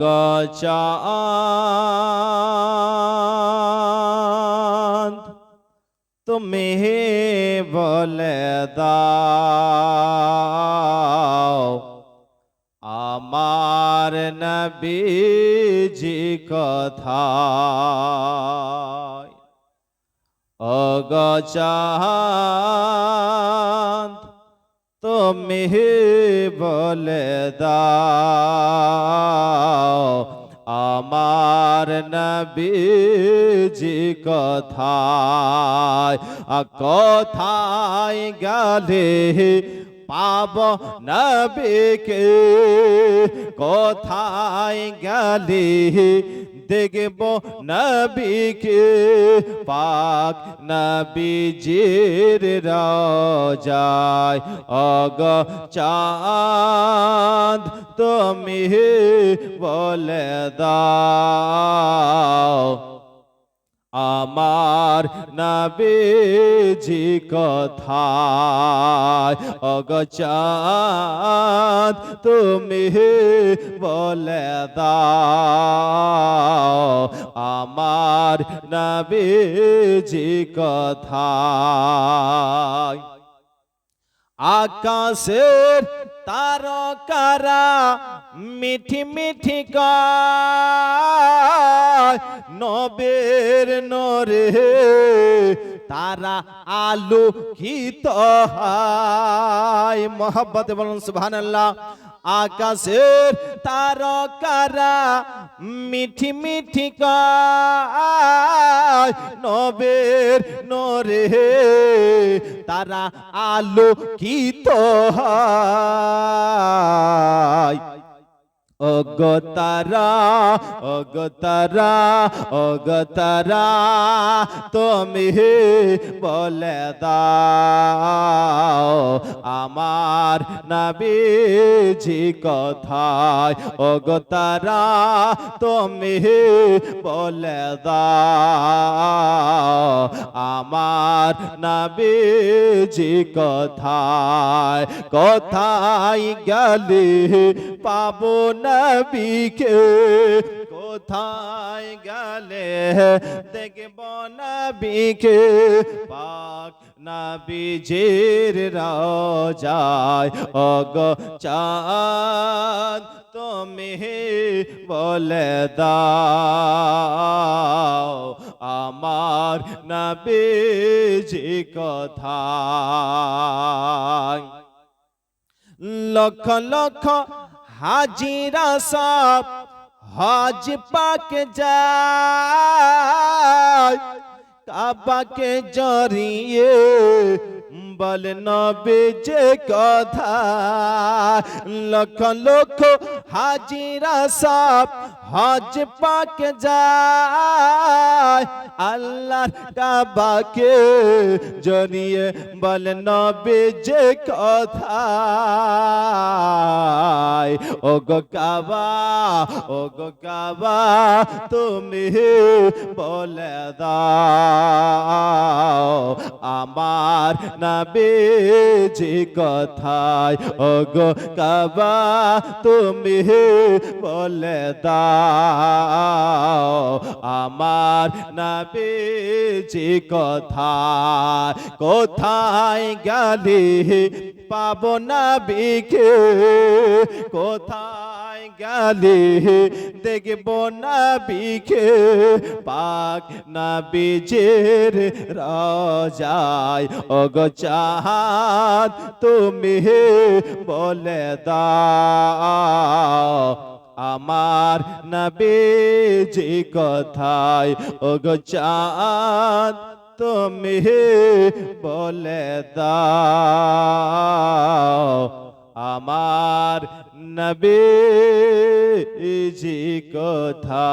চাঁদ তুমি বলে দাও আমার নবীজি কথায়? অগচাঁদ তুমি বলে আমার নবীজি কথায় আ কথায় গেলে পাব নবীকে। কোথায় গেলে? দেখব নবীকে। পাক নবীজির রাজায়। অগ চাঁদ তুমি বলে আমার নবীজি কথায় অগচাঁদ তুমি বলে দাও আমার নবীজি কথায়। আকাশের তারকারা মিঠি মিঠি নবের নরে তারা আলু হিত হয়। মোহাম্মত বলুন, সুবহানাল্লাহ। আকাশের তারকারা মিঠি মিঠি নবের নরে তারা আলো কি তো হয়। অগতারা অগতারা অগতারা তুমি বলে দাও আমার নবীজি কথায় অগতারা তুমি বলে দাও, আমার নবীজি কথায় কথায় গেলে পাবো নবীকে? কোথায় গেলে দেখব নবীকে? পাক নবীজির রাজায়, অগ চাঁদ তুমি বলে দাও আমার নবীজি কথা। লক্ষ লক্ষ হাজিরা সব হজ পাক যায়। কাবাকে জড়িয়ে বল যে কথা, লক্ষ লক্ষ হাজিরা সব হজ পাক যায়। আল্লাহর কাবাকে জড়িয়ে বল যে কথা ও গো কাবা ও গো কাবা, তুমি বলে দাও। আমার নবীজি কথায় ও গো কাবা, তুমি বলে দাও, আমার নাবে যে কথায়, কোথায় গেলি পাব নবীকে কোথায় গেলি দেখব না বিখে পাক নবীজের রাজায়। ওগো চাহাত তুমি বলে দাও আমার নবীজি কথায়। ওগো চাঁদ, তুমি বলে দাও। नबी जी कथा।